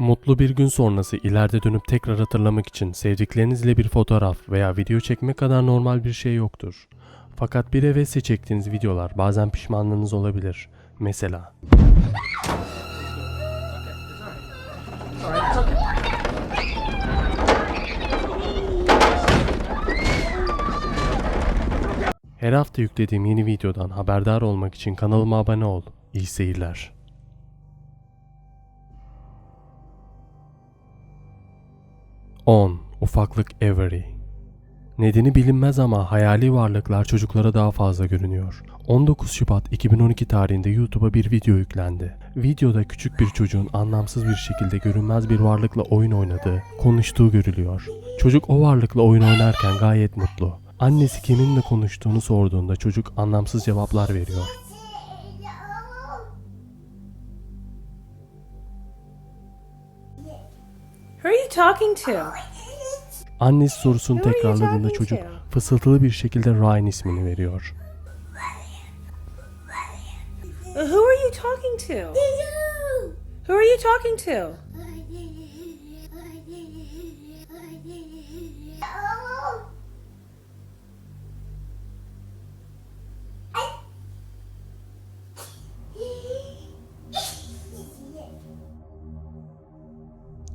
Mutlu bir gün sonrası ileride dönüp tekrar hatırlamak için sevdiklerinizle bir fotoğraf veya video çekmek kadar normal bir şey yoktur. Fakat bir hevesle çektiğiniz videolar bazen pişmanlığınız olabilir. Mesela Her hafta yüklediğim yeni videodan haberdar olmak için kanalıma abone ol. İyi seyirler. 10. Ufaklık Avery Nedeni bilinmez ama hayali varlıklar çocuklara daha fazla görünüyor. 19 Şubat 2012 tarihinde YouTube'a bir video yüklendi. Videoda küçük bir çocuğun anlamsız bir şekilde görünmez bir varlıkla oyun oynadığı, konuştuğu görülüyor. Çocuk o varlıkla oyun oynarken gayet mutlu. Annesi kiminle konuştuğunu sorduğunda çocuk anlamsız cevaplar veriyor. Talking to? Annesi sorusunu tekrarladığında çocuk fısıltılı bir şekilde Ryan ismini veriyor. Who are you talking to? Who are you talking to?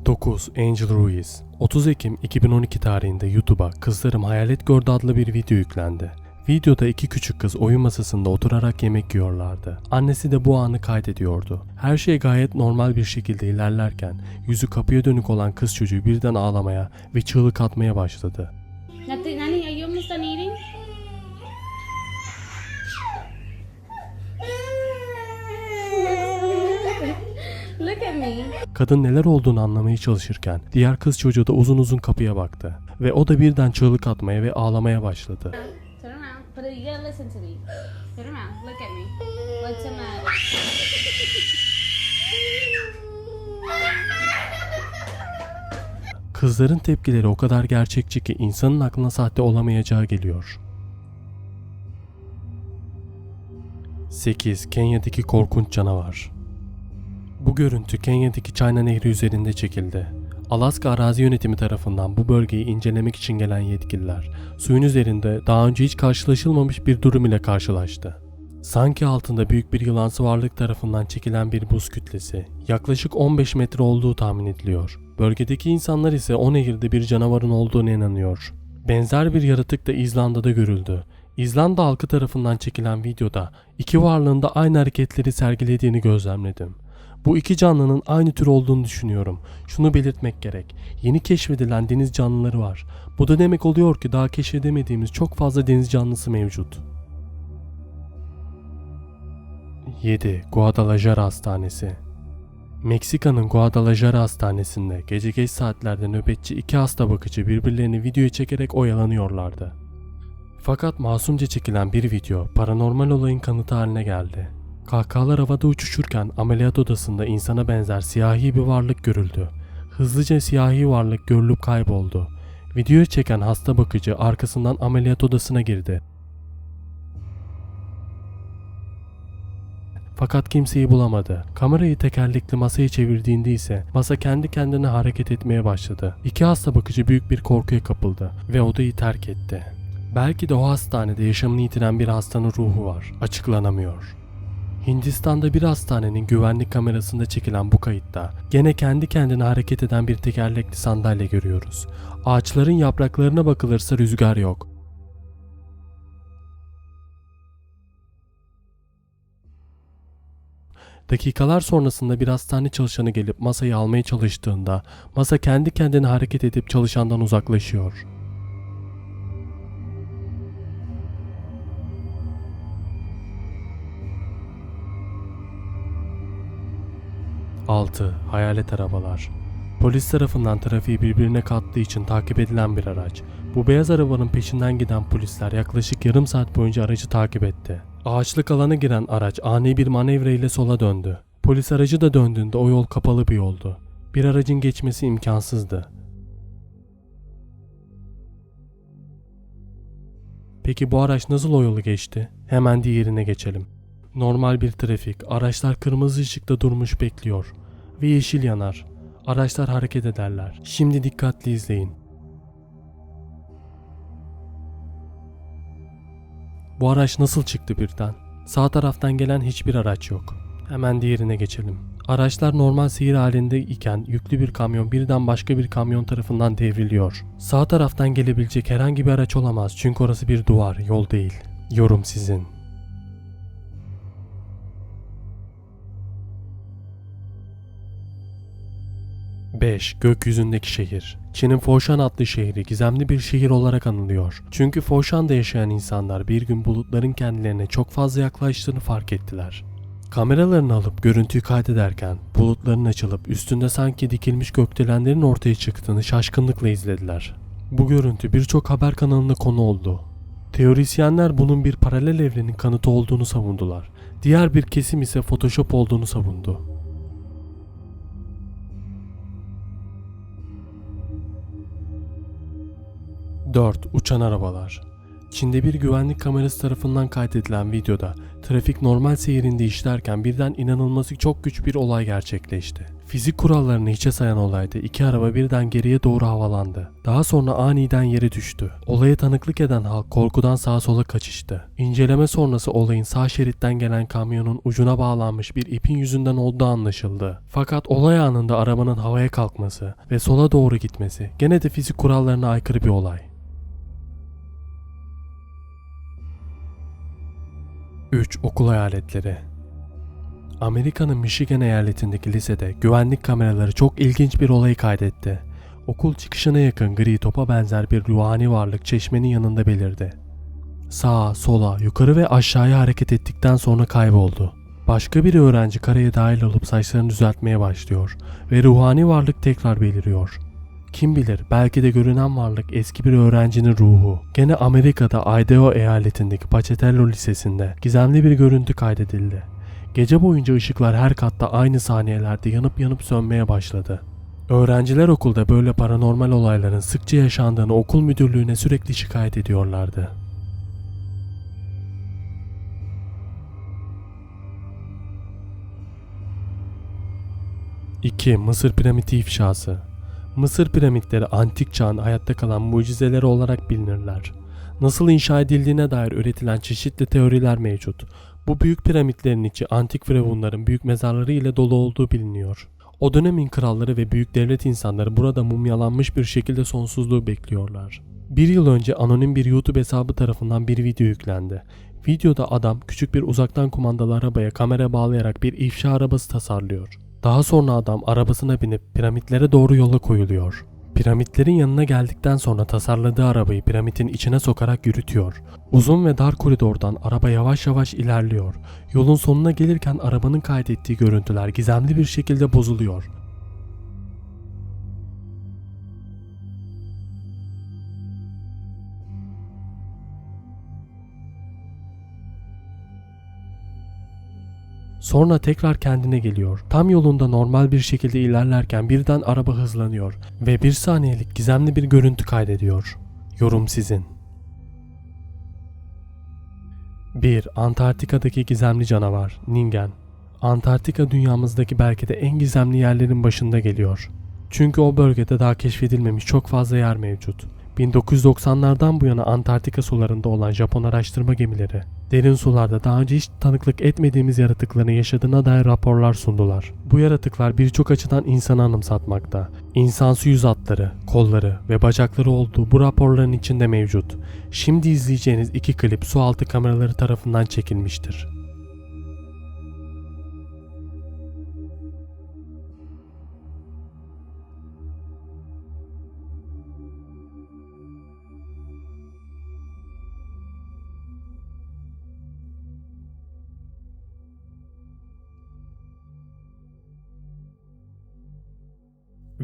Dokuz Angel Ruiz 30 Ekim 2012 tarihinde YouTube'a Kızlarım Hayalet Gördü adlı bir video yüklendi. Videoda iki küçük kız oyun masasında oturarak yemek yiyorlardı. Annesi de bu anı kaydediyordu. Her şey gayet normal bir şekilde ilerlerken yüzü kapıya dönük olan kız çocuğu birden ağlamaya ve çığlık atmaya başladı. Kadın neler olduğunu anlamaya çalışırken diğer kız çocuğu da uzun uzun kapıya baktı ve o da birden çığlık atmaya ve ağlamaya başladı. Kızların tepkileri o kadar gerçekçi ki insanın aklına sahte olamayacağı geliyor. 8. Kenya'daki korkunç canavar Bu görüntü Kenya'daki China Nehri üzerinde çekildi. Alaska Arazi Yönetimi tarafından bu bölgeyi incelemek için gelen yetkililer suyun üzerinde daha önce hiç karşılaşılmamış bir durum ile karşılaştı. Sanki altında büyük bir yılansı varlık tarafından çekilen bir buz kütlesi yaklaşık 15 metre olduğu tahmin ediliyor. Bölgedeki insanlar ise o nehirde bir canavarın olduğuna inanıyor. Benzer bir yaratık da İzlanda'da görüldü. İzlanda halkı tarafından çekilen videoda iki varlığın da aynı hareketleri sergilediğini gözlemledim. Bu iki canlının aynı tür olduğunu düşünüyorum. Şunu belirtmek gerek. Yeni keşfedilen deniz canlıları var. Bu da demek oluyor ki daha keşfedemediğimiz çok fazla deniz canlısı mevcut. 7. Guadalajara Hastanesi Meksika'nın Guadalajara Hastanesi'nde gece geç saatlerde nöbetçi iki hasta bakıcı birbirlerini videoya çekerek oyalanıyorlardı. Fakat masumca çekilen bir video paranormal olayın kanıtı haline geldi. Kahkahalar havada uçuşurken ameliyat odasında insana benzer siyahi bir varlık görüldü. Hızlıca siyahi varlık görülüp kayboldu. Videoyu çeken hasta bakıcı arkasından ameliyat odasına girdi. Fakat kimseyi bulamadı. Kamerayı tekerlekli masaya çevirdiğinde ise masa kendi kendine hareket etmeye başladı. İki hasta bakıcı büyük bir korkuya kapıldı ve odayı terk etti. Belki de o hastanede yaşamını yitiren bir hastanın ruhu var. Açıklanamıyor. Hindistan'da bir hastanenin güvenlik kamerasında çekilen bu kayıtta gene kendi kendine hareket eden bir tekerlekli sandalye görüyoruz. Ağaçların yapraklarına bakılırsa rüzgar yok. Dakikalar sonrasında bir hastane çalışanı gelip masayı almaya çalıştığında masa kendi kendine hareket edip çalışandan uzaklaşıyor. Altı Hayalet arabalar Polis tarafından trafiği birbirine kattığı için takip edilen bir araç. Bu beyaz arabanın peşinden giden polisler yaklaşık yarım saat boyunca aracı takip etti. Ağaçlık alana giren araç ani bir manevra ile sola döndü. Polis aracı da döndüğünde o yol kapalı bir yoldu. Bir aracın geçmesi imkansızdı. Peki bu araç nasıl o yolu geçti? Hemen diğerine geçelim. Normal bir trafik, araçlar kırmızı ışıkta durmuş bekliyor ve yeşil yanar. Araçlar hareket ederler. Şimdi dikkatli izleyin. Bu araç nasıl çıktı birden? Sağ taraftan gelen hiçbir araç yok. Hemen diğerine geçelim. Araçlar normal seyir halinde iken yüklü bir kamyon birden başka bir kamyon tarafından devriliyor. Sağ taraftan gelebilecek herhangi bir araç olamaz çünkü orası bir duvar, yol değil. Yorum sizin. Beş, Gökyüzündeki şehir. Çin'in Foshan adlı şehri gizemli bir şehir olarak anılıyor. Çünkü Foshan'da yaşayan insanlar bir gün bulutların kendilerine çok fazla yaklaştığını fark ettiler. Kameralarını alıp görüntüyü kaydederken bulutların açılıp üstünde sanki dikilmiş gökdelenlerin ortaya çıktığını şaşkınlıkla izlediler. Bu görüntü birçok haber kanalında konu oldu. Teorisyenler bunun bir paralel evrenin kanıtı olduğunu savundular. Diğer bir kesim ise Photoshop olduğunu savundu. Dört Uçan arabalar Çin'de bir güvenlik kamerası tarafından kaydedilen videoda trafik normal seyrinde işlerken birden inanılması çok güç bir olay gerçekleşti. Fizik kurallarını hiçe sayan olayda iki araba birden geriye doğru havalandı. Daha sonra aniden yere düştü. Olaya tanıklık eden halk korkudan sağa sola kaçıştı. İnceleme sonrası olayın sağ şeritten gelen kamyonun ucuna bağlanmış bir ipin yüzünden olduğu anlaşıldı. Fakat olay anında arabanın havaya kalkması ve sola doğru gitmesi gene de fizik kurallarına aykırı bir olay. 3. Okul hayaletleri Amerika'nın Michigan eyaletindeki lisede güvenlik kameraları çok ilginç bir olayı kaydetti. Okul çıkışına yakın gri topa benzer bir ruhani varlık çeşmenin yanında belirdi. Sağa, sola, yukarı ve aşağıya hareket ettikten sonra kayboldu. Başka bir öğrenci karaya dahil olup saçlarını düzeltmeye başlıyor ve ruhani varlık tekrar beliriyor. Kim bilir belki de görünen varlık eski bir öğrencinin ruhu. Gene Amerika'da Idaho eyaletindeki Pachatello Lisesi'nde gizemli bir görüntü kaydedildi. Gece boyunca ışıklar her katta aynı saniyelerde yanıp yanıp sönmeye başladı. Öğrenciler okulda böyle paranormal olayların sıkça yaşandığını okul müdürlüğüne sürekli şikayet ediyorlardı. İki Mısır piramidi ifşası Mısır piramitleri antik çağın hayatta kalan mucizeleri olarak bilinirler. Nasıl inşa edildiğine dair üretilen çeşitli teoriler mevcut. Bu büyük piramitlerin içi antik firavunların büyük mezarları ile dolu olduğu biliniyor. O dönemin kralları ve büyük devlet insanları burada mumyalanmış bir şekilde sonsuzluğu bekliyorlar. Bir yıl önce anonim bir YouTube hesabı tarafından bir video yüklendi. Videoda adam küçük bir uzaktan kumandalı arabaya kamera bağlayarak bir ifşa arabası tasarlıyor. Daha sonra adam arabasına binip piramitlere doğru yola koyuluyor. Piramitlerin yanına geldikten sonra tasarladığı arabayı piramidin içine sokarak yürütüyor. Uzun ve dar koridordan araba yavaş yavaş ilerliyor. Yolun sonuna gelirken arabanın kaydettiği görüntüler gizemli bir şekilde bozuluyor. Sonra tekrar kendine geliyor. Tam yolunda normal bir şekilde ilerlerken birden araba hızlanıyor ve bir saniyelik gizemli bir görüntü kaydediyor. Yorum sizin. 1. Antarktika'daki gizemli canavar Ningen Antarktika dünyamızdaki belki de en gizemli yerlerin başında geliyor. Çünkü o bölgede daha keşfedilmemiş çok fazla yer mevcut. 1990'lardan bu yana Antarktika sularında olan Japon araştırma gemileri derin sularda daha önce hiç tanıklık etmediğimiz yaratıkların yaşadığına dair raporlar sundular. Bu yaratıklar birçok açıdan insanı anımsatmakta. İnsansı yüz hatları, kolları ve bacakları olduğu bu raporların içinde mevcut. Şimdi izleyeceğiniz iki klip su altı kameraları tarafından çekilmiştir.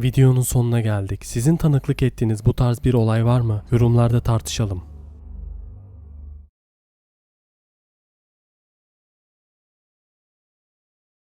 Videonun sonuna geldik. Sizin tanıklık ettiğiniz bu tarz bir olay var mı? Yorumlarda tartışalım.